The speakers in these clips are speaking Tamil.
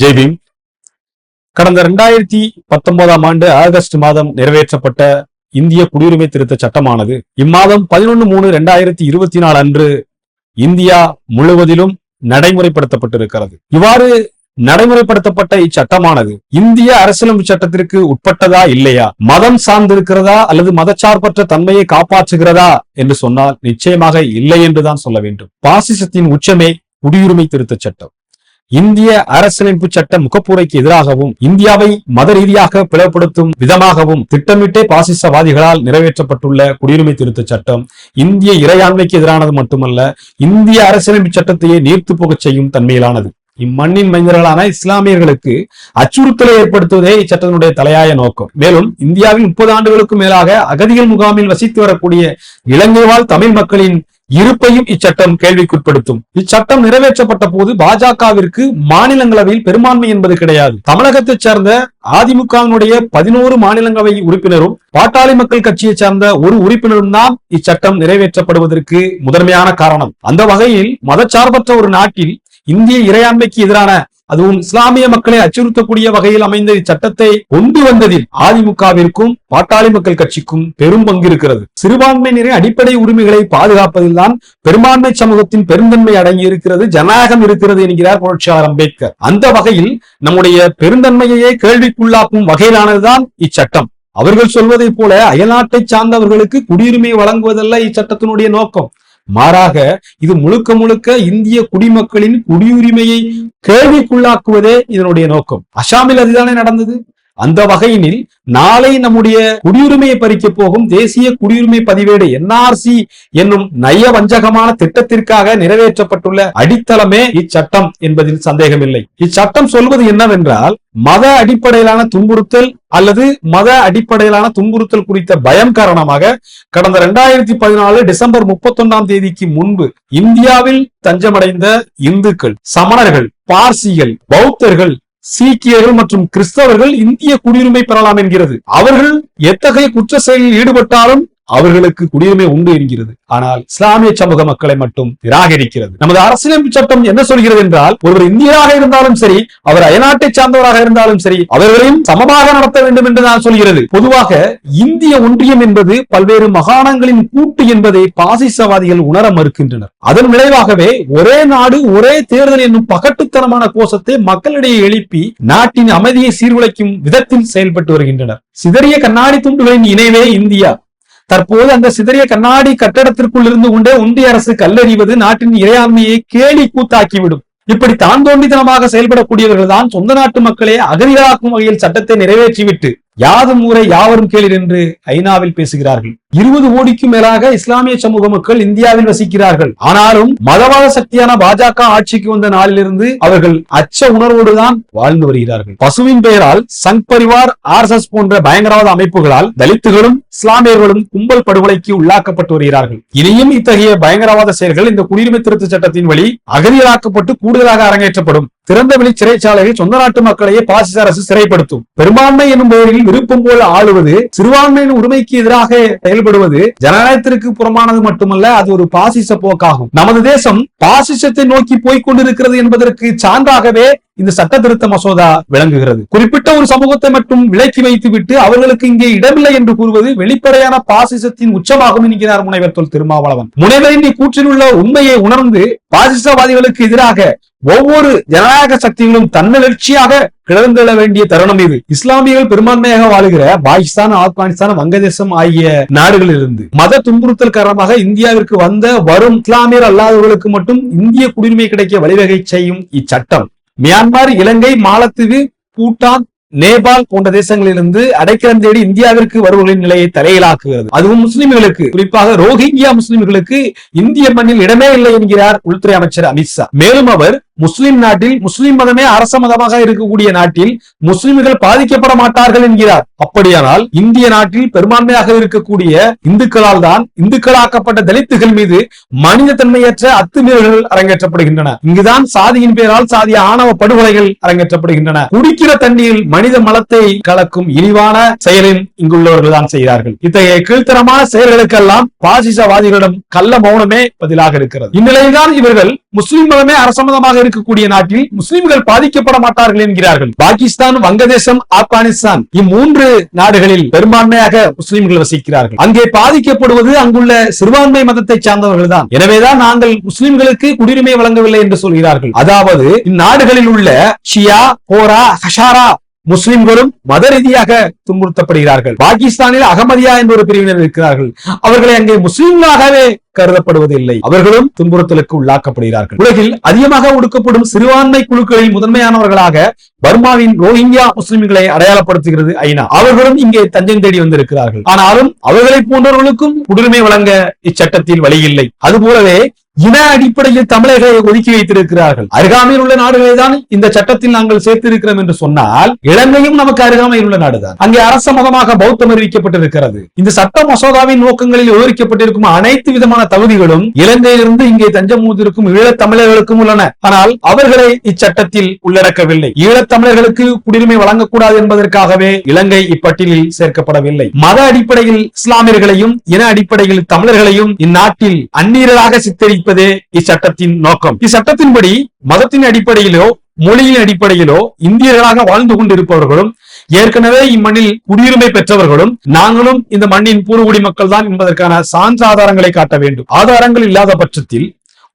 ஜெய்பீம் கடந்த இரண்டாயிரத்தி பத்தொன்பதாம் ஆண்டு ஆகஸ்ட் மாதம் நிறைவேற்றப்பட்ட இந்திய குடியுரிமை திருத்த சட்டமானது இம்மாதம் பதினொன்று மூணு ரெண்டாயிரத்தி இருபத்தி நாலு அன்று இந்தியா முழுவதிலும் நடைமுறைப்படுத்தப்பட்டிருக்கிறது. இவ்வாறு நடைமுறைப்படுத்தப்பட்ட இச்சட்டமானது இந்திய அரசியலமைப்பு சட்டத்திற்கு உட்பட்டதா இல்லையா? மதம் சார்ந்திருக்கிறதா அல்லது மதச்சார்பற்ற தன்மையை காப்பாற்றுகிறதா என்று சொன்னால் நிச்சயமாக இல்லை என்றுதான் சொல்ல வேண்டும். பாசிசத்தின் உச்சமே குடியுரிமை திருத்த சட்டம். இந்திய அரசியலமைப்பு சட்ட முகப்புரைக்கு எதிராகவும் இந்தியாவை மத ரீதியாக பிளவுபடுத்தும் விதமாகவும் திட்டமிட்டே பாசிசவாதிகளால் நிறைவேற்றப்பட்டுள்ள குடியுரிமை திருத்த சட்டம் இந்திய இறையாண்மைக்கு எதிரானது மட்டுமல்ல இந்திய அரசியலமைப்பு சட்டத்தையே நீர்த்து போகச் செய்யும் தன்மையிலானது. இம்மண்ணின் மனிதர்களான இஸ்லாமியர்களுக்கு அச்சுறுத்தலை ஏற்படுத்துவதே இச்சட்டத்தினுடைய தலையாய நோக்கம். மேலும் இந்தியாவில் முப்பது ஆண்டுகளுக்கு மேலாக அகதிகள் முகாமில் வசித்து வரக்கூடிய இலங்கை வாழ் தமிழ் மக்களின் இருப்பையும் இச்சட்டம் கேள்விக்குட்படுத்தும். இச்சட்டம் நிறைவேற்றப்பட்ட போது பாஜகவிற்கு மாநிலங்களவையில் பெரும்பான்மை என்பது கிடையாது. தமிழகத்தைச் சேர்ந்த அதிமுகவினுடைய பதினோரு மாநிலங்களவை உறுப்பினரும் பாட்டாளி மக்கள் கட்சியைச் சேர்ந்த ஒரு உறுப்பினரும் தான் இச்சட்டம் நிறைவேற்றப்படுவதற்கு முதன்மையான காரணம். அந்த வகையில் மதச்சார்பற்ற ஒரு நாட்டில் இந்திய இறையாண்மைக்கு எதிரான அதுவும் இஸ்லாமிய மக்களை அச்சுறுத்தக்கூடிய வகையில் அமைந்த இச்சட்டத்தை கொண்டு வந்ததில் அதிமுகவிற்கும் பாட்டாளி மக்கள் கட்சிக்கும் பெரும் பங்கு இருக்கிறது சிறுபான்மையினரின் அடிப்படை உரிமைகளை பாதுகாப்பதில் தான் பெரும்பான்மை சமூகத்தின் பெருந்தன்மை அடங்கி இருக்கிறது ஜனநாயகம் இருக்கிறது என்கிறார் புரட்சியாளர் அம்பேத்கர். அந்த வகையில் நம்முடைய பெருந்தன்மையையே கேள்விக்குள்ளாக்கும் வகையிலானதுதான் இச்சட்டம். அவர்கள் சொல்வதைப் போல அயல்நாட்டை சார்ந்தவர்களுக்கு குடியுரிமை வழங்குவதல்ல இச்சட்டத்தினுடைய நோக்கம். மாறாக இது முழுக்க முழுக்க இந்திய குடிமக்களின் குடியுரிமையை கேள்விக்குள்ளாக்குவதே இதனுடைய நோக்கம். அசாமில் அதுதானே நடந்தது? அந்த வகையினில் நாளை நம்முடைய குடியுரிமையை பறிக்க போகும் தேசிய குடியுரிமை பதிவேடு என்ஆர்சி என்னும் நய வஞ்சகமான திட்டத்திற்காக நிறைவேற்றப்பட்டுள்ள அடித்தளமே இச்சட்டம் என்பதில் சந்தேகமில்லை. இச்சட்டம் சொல்வது என்னவென்றால் மத அடிப்படையிலான துன்புறுத்தல் அல்லது மத அடிப்படையிலான துன்புறுத்தல் குறித்த பயம் காரணமாக கடந்த இரண்டாயிரத்தி பதினாலு டிசம்பர் முப்பத்தொன்னாம் தேதிக்கு முன்பு இந்தியாவில் தஞ்சமடைந்த இந்துக்கள் சமணர்கள் பார்சிகள் பௌத்தர்கள் சீக்கியர்கள் மற்றும் கிறிஸ்தவர்கள் இந்திய குடியுரிமை பெறலாம் என்கிறது. அவர்கள் எத்தகைய குற்ற செயலில் ஈடுபட்டாலும் அவர்களுக்கு குடியுரிமை உண்டு என்கிறது. ஆனால் இஸ்லாமிய சமூக மக்களை மட்டும் நிராகரிக்கிறது. நமது அரசியலமைப்பு சட்டம் என்ன சொல்கிறது என்றால் ஒருவர் இந்தியராக இருந்தாலும் சரி அவர் அயநாட்டை சார்ந்தவராக இருந்தாலும் சரி அவர்களையும் சமமாக நடத்த வேண்டும் என்று நான் சொல்கிறது. பொதுவாக இந்திய ஒன்றியம் என்பது பல்வேறு மகாணங்களின் கூட்டு என்பதை பாசிசவாதிகள் உணர மறுக்கின்றனர். அதன் விளைவாகவே ஒரே நாடு ஒரே தேர்தல் என்னும் பகட்டுத்தனமான கோஷத்தை மக்களிடையே எழுப்பி நாட்டின் அமைதியை சீர்குலைக்கும் விதத்தில் செயல்பட்டு வருகின்றனர். சிதறிய கண்ணாடி துண்டுகளின் இணைவே இந்தியா. தற்போது அந்த சிதறிய கண்ணாடி கட்டடத்திற்குள் இருந்து கொண்டே ஒன்றிய அரசு கல்லறிவது நாட்டின் இறையாண்மையை கேலி கூத்தாக்கிவிடும். இப்படி தான் தோண்டித்தனமாக செயல்படக்கூடியவர்கள் தான் சொந்த நாட்டு மக்களை அகதிகளாக்கும் வகையில் சட்டத்தை நிறைவேற்றிவிட்டு யாதும் ஊரை யாவரும் கேளீர் என்று ஐநாவில் பேசுகிறார்கள். இருபது கோடிக்கும் மேலாக இஸ்லாமிய சமூக மக்கள் இந்தியாவில் வசிக்கிறார்கள். ஆனாலும் மதவாத சக்தியான பாஜக ஆட்சிக்கு வந்த நாளிலிருந்து அவர்கள் அச்ச உணர்வோடுதான் வாழ்ந்து வருகிறார்கள். பசுவின் பெயரால் Sangh Parivar R S S போன்ற பயங்கரவாத அமைப்புகளால் தலித்துகளும் இஸ்லாமியர்களும் கும்பல் படுகொலைக்கு உள்ளாக்கப்பட்டு வருகிறார்கள். இனியும் இத்தகைய பயங்கரவாத செயல்கள் இந்த குடியுரிமை திருத்த சட்டத்தின் வழி அகதிகளாக்கப்பட்டு கூடுதலாக அரங்கேற்றப்படும். திறந்த வெளி சிறைச்சாலைகள் சொந்த நாட்டு மக்களையே பாசிச அரசு சிறைப்படுத்தும். பெரும்பான்மை என்னும் பெயரில் விருப்பம் போல ஆளுவது சிறுபான்மையின் உரிமைக்கு எதிராக செயல்படுவது ஜனநாயகத்திற்கு புறமானது மட்டுமல்ல அது ஒரு பாசிச போக்காகும். நமது தேசம் பாசிசத்தை நோக்கி போய்க் கொண்டிருக்கிறது என்பதற்கு சான்றாகவே இந்த சட்ட திருத்த மசோதா விளங்குகிறது. குறிப்பிட்ட ஒரு சமூகத்தை மட்டும் விலக்கி வைத்துவிட்டு அவர்களுக்கு இங்கே இடமில்லை என்று கூறுவது வெளிப்படையான பாசிசத்தின் உச்சமாகும் என்கிறார் முனைவர் தொல் திருமாவளவன். முனைவரின் இக்கூற்றில் உள்ள உண்மையை உணர்ந்து பாசிசவாதிகளுக்கு எதிராக ஒவ்வொரு ஜனநாயக சக்திகளும் தன்னெழுச்சியாக கிளர்ந்தெழ வேண்டிய தருணம் இது. இஸ்லாமியர்கள் பெரும்பான்மையாக வாழுகிற பாகிஸ்தான் ஆப்கானிஸ்தான் வங்கதேசம் ஆகிய நாடுகளில் இருந்து மத துன்புறுத்தல் காரணமாக இந்தியாவிற்கு வந்த வரும் இஸ்லாமியர் அல்லாதவர்களுக்கு மட்டும் இந்திய குடியுரிமை கிடைக்க வழிவகை செய்யும் இச்சட்டம். மியான்மர் இலங்கை மாலத்தீவு பூட்டான் நேபாள் போன்ற தேசங்களிலிருந்து அடைக்கலம் தேடி இந்தியாவிற்கு வருவர்களின் நிலையை தலையிலாக்குகிறது அதுவும் முஸ்லிம்களுக்கு. குறிப்பாக ரோஹிங்கியா முஸ்லிம்களுக்கு இந்திய மண்ணில் இடமே இல்லை என்கிறார் உள்துறை அமைச்சர் அமித்ஷா மேலும் அவர் முஸ்லிம் நாட்டில் முஸ்லிம் மதமே அரச மதமாக இருக்கக்கூடிய நாட்டில் முஸ்லிம்கள் பாதிக்கப்பட மாட்டார்கள் என்கிறார். அப்படியானால் இந்திய நாட்டில் பெரும்பான்மையாக இருக்கக்கூடிய இந்துக்களால் தான் இந்துக்களாக்கப்பட்ட தலித்துகள் மீது மனித தன்மையற்ற அத்துமீறல்கள் அரங்கேற்றப்படுகின்றன. இங்குதான் சாதியின் பெயரால் சாதிய ஆணவ படுகொலைகள் அரங்கேற்றப்படுகின்றன. குடிக்கிற தண்ணீரில் மனித மலத்தை கலக்கும் இழிவான செயலின் இங்குள்ளவர்கள் தான் செய்கிறார்கள். இத்தகைய கீழ்த்தரமான செயல்களுக்கெல்லாம் பாசிசவாதிகளிடம் கள்ள மௌனமே பதிலாக இருக்கிறது. இந்நிலையில்தான் இவர்கள் முஸ்லிம் மதமே அரசமதமாக இருக்கக்கூடிய நாட்டில் முஸ்லிம்கள் பாதிக்கப்பட மாட்டார்கள் என்கிறார்கள். பாகிஸ்தான் வங்கதேசம் ஆப்கானிஸ்தான் இம்மூன்று நாடுகளில் பெரும்பான்மையாக முஸ்லிம்கள் வசிக்கிறார்கள். அங்கே பாதிக்கப்படுவது அங்குள்ள சிறுபான்மை மதத்தை சார்ந்தவர்கள் தான் எனவேதான் நாங்கள் முஸ்லிம்களுக்கு குடியுரிமை வழங்கவில்லை என்று சொல்கிறார்கள். அதாவது இந்நாடுகளில் உள்ள ஷியா போரா ஹஷாரா முஸ்லிம்களும் மத ரீதியாக துன்புறுத்தப்படுகிறார்கள். பாகிஸ்தானில் அகமதியா என்ற ஒரு பிரிவினர் இருக்கிறார்கள். அவர்களை அங்கே முஸ்லிம்களாகவே கருதப்படுவதில்லை. அவர்களும் துன்புறுத்தலுக்கு உள்ளாக்கப்படுகிறார்கள். உலகில் அதிகமாக ஒடுக்கப்படும் சிறுபான்மை குழுக்களில் முதன்மையானவர்களாக பர்மாவின் ரோஹிங்கியா முஸ்லிம்களை அடையாளப்படுத்துகிறது ஐநா. அவர்களும் இங்கே தஞ்சம் தேடி வந்திருக்கிறார்கள். ஆனாலும் அவர்களை போன்றவர்களுக்கும் குடியுரிமை வழங்க இச்சட்டத்தில் வழியில்லை. அதுபோலவே இன அடிப்படையில் தமிழர்களை ஒதுக்கி வைத்திருக்கிறார்கள். அருகாமையில் உள்ள நாடுகளை தான் இந்த சட்டத்தில் நாங்கள் சேர்த்திருக்கிறோம் என்று சொன்னால் இலங்கையும் நமக்கு அருகாமையில் உள்ள நாடுதான். அங்கே அரச மதமாக பௌத்தம் அறிவிக்கப்பட்டிருக்கிறது. இந்த சட்ட மசோதாவின் நோக்கங்களில் விவரிக்கப்பட்டிருக்கும் அனைத்து விதமான தகுதிகளும் இலங்கையிலிருந்து இங்கே தஞ்சமூதிருக்கும் ஈழத்தமிழர்களுக்கும் உள்ளன. ஆனால் அவர்களை இச்சட்டத்தில் உள்ளடக்கவில்லை. ஈழத்தமிழர்களுக்கு குடியுரிமை வழங்கக்கூடாது என்பதற்காகவே இலங்கை இப்பட்டியலில் சேர்க்கப்படவில்லை. மத அடிப்படையில் இஸ்லாமியர்களையும் இன அடிப்படையில் தமிழர்களையும் இந்நாட்டில் அந்நீரராக சித்தரிப்பதே இச்சட்டத்தின் நோக்கம். இச்சட்டத்தின்படி மதத்தின் அடிப்படையிலோ மொழியின் அடிப்படையிலோ இந்தியர்களாக வாழ்ந்து கொண்டிருப்பவர்களும் ஏற்கனவே இம்மண்ணில் குடியுரிமை பெற்றவர்களும் நாங்களும் இந்த மண்ணின் பூர்வகுடி மக்கள் தான் என்பதற்கான சான்று ஆதாரங்களை காட்ட வேண்டும். ஆதாரங்கள் இல்லாத பட்சத்தில்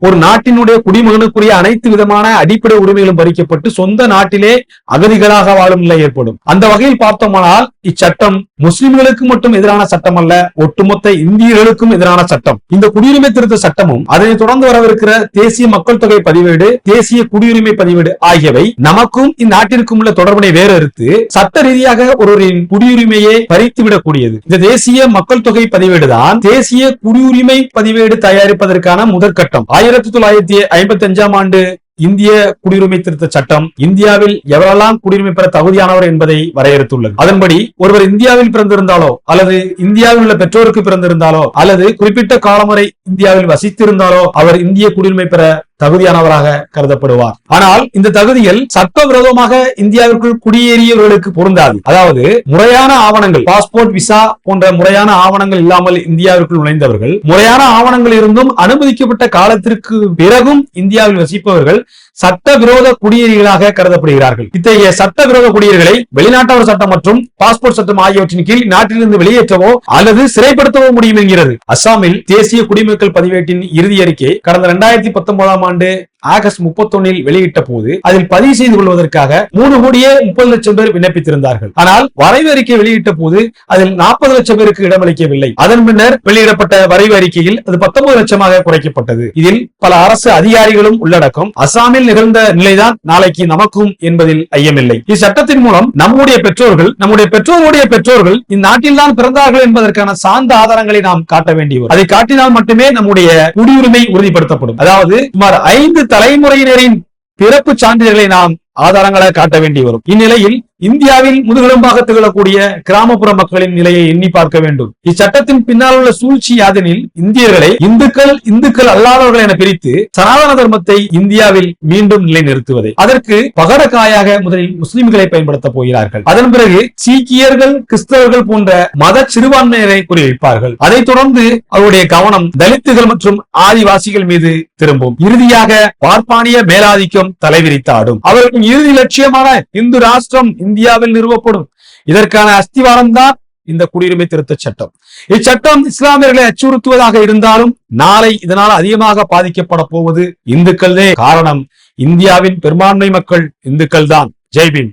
ஒரு நாட்டினுடைய குடிமகனுக்குரிய அனைத்து விதமான அடிப்படை உரிமைகளும் பறிக்கப்பட்டு சொந்த நாட்டிலே அகதிகளாக வாழும் நிலை ஏற்படும். அந்த வகையில் பார்த்தோமானால் இச்சட்டம் முஸ்லிம்களுக்கு மட்டும் எதிரான சட்டம் அல்ல ஒட்டுமொத்த இந்தியர்களுக்கும் எதிரான சட்டம். இந்த குடியுரிமை திருத்த சட்டமும் அதனை தொடர்ந்து வரவிருக்கிற தேசிய மக்கள் தொகை பதிவேடு தேசிய குடியுரிமை பதிவேடு ஆகியவை நமக்கும் இந்நாட்டிற்கும் உள்ள தொடர்பினை வேறறுத்து சட்ட ரீதியாக ஒருவரின் குடியுரிமையை பறித்துவிடக்கூடியது. இந்த தேசிய மக்கள் தொகை பதிவேடு தான் தேசிய குடியுரிமை பதிவேடு தயாரிப்பதற்கான முதற்கட்டம். ஆயிரத்தி தொள்ளாயிரத்தி ஐம்பத்தி அஞ்சாம் ஆண்டு இந்திய குடியுரிமை திருத்த சட்டம் இந்தியாவில் எவரெல்லாம் குடியுரிமை பெற தகுதியானவர் என்பதை வரையறுத்துள்ளது. அதன்படி ஒருவர் இந்தியாவில் பிறந்திருந்தாலோ அல்லது இந்தியாவில் உள்ள பெற்றோருக்கு பிறந்திருந்தாலோ அல்லது குறிப்பிட்ட காலம் வரை இந்தியாவில் வசித்திருந்தாலோ அவர் இந்திய குடியுரிமை பெற தகுதியானவராக கருதப்படுவார். ஆனால் இந்த தகுதிகள் சட்டவிரோதமாக இந்தியாவிற்குள் குடியேறியவர்களுக்கு பொருந்தாது. அதாவது முறையான ஆவணங்கள் பாஸ்போர்ட் விசா போன்ற முறையான ஆவணங்கள் இல்லாமல் இந்தியாவிற்குள் நுழைந்தவர்கள் முறையான ஆவணங்கள் இருந்தும் அனுமதிக்கப்பட்ட காலத்திற்கு பிறகும் இந்தியாவில் வசிப்பவர்கள் சட்டவிரோத குடியேறிகளாக கருதப்படுகிறார்கள். இத்தகைய சட்டவிரோத குடியேறிகளை வெளிநாட்டவர் சட்டம் மற்றும் பாஸ்போர்ட் சட்டம் ஆகியவற்றின் கீழ் நாட்டிலிருந்து வெளியேற்றவோ அல்லது சிறைப்படுத்தவோ முடியும் என்கிறது. அஸ்ஸாமில் தேசிய குடிமக்கள் பதிவேட்டின் இறுதி அறிக்கை கடந்த இரண்டாயிரத்தி பத்தொன்பதாம் ஆண்டு ஆகஸ்ட் முப்பத்தொன்னில் வெளியிட்ட போது அதில் பதிவு செய்து கொள்வதற்காக மூணு கோடியே முப்பது லட்சம் பேர் விண்ணப்பித்திருந்தார்கள். ஆனால் வரைவு அறிக்கை வெளியிட்ட போது அதில் நாற்பது லட்சம் பேருக்கு இடமளிக்கவில்லை. அதன் பின்னர் வெளியிடப்பட்ட வரைவு அறிக்கையில் அது பத்தொன்பது லட்சமாக குறைக்கப்பட்டது. இதில் பல அரசு அதிகாரிகளும் உள்ளடக்கம் அசாமில் நிகழ்ந்த நிலைதான் நாளைக்கு நமக்கும் என்பதில் ஐயமில்லை. இச்சட்டத்தின் மூலம் நம்முடைய பெற்றோர்கள் நம்முடைய பெற்றோருடைய பெற்றோர்கள் இந்நாட்டில் தான் பிறந்தார்கள் என்பதற்கான சார்ந்த ஆதாரங்களை நாம் காட்ட வேண்டியவர் அதை காட்டினால் மட்டுமே நம்முடைய குடியுரிமை உறுதிப்படுத்தப்படும். அதாவது சுமார் ஐந்து தலைமுறையினரின் பிறப்பு சான்றிதழ்களை நாம் ஆதாரங்களை காட்ட வேண்டி வரும். இந்நிலையில் இந்தியாவில் முதுகெலும்பாக திகழக்கூடிய கிராமப்புற மக்களின் நிலையை எண்ணி பார்க்க வேண்டும். இச்சட்டத்தின் பின்னால் உள்ள சூழ்ச்சி யாதெனில் இந்தியர்களை இந்துக்கள் இந்துக்கள் அல்லாதவர்கள் என பிரித்து சனாதன தர்மத்தை இந்தியாவில் மீண்டும் நிலைநிறுத்துவதை. அதற்கு பகடக்காயாக முதலில் முஸ்லிம்களை பயன்படுத்த போகிறார்கள். அதன் பிறகு சீக்கியர்கள் கிறிஸ்தவர்கள் போன்ற மத சிறுபான்மையினரை குறிவைப்பார்கள். அதைத் தொடர்ந்து அவருடைய கவனம் தலித்துகள் மற்றும் ஆதிவாசிகள் மீது திரும்பும். இறுதியாக பார்ப்பானிய மேலாதிக்கம் தலைவிரித்தாடும். அவர்களின் இறுதி லட்சியமான இந்து ராஷ்டிரம் இந்தியாவில் நிறுவப்படும். இதற்கான அஸ்திவாரம் தான் இந்த குடியுரிமை திருத்த சட்டம். இச்சட்டம் இஸ்லாமியர்களை அச்சுறுத்துவதாக இருந்தாலும் நாளை இதனால் அதிகமாக பாதிக்கப்பட போவது இந்துக்களே காரணம். இந்தியாவின் பெரும்பான்மை மக்கள் இந்துக்கள் தான் ஜெய்பின்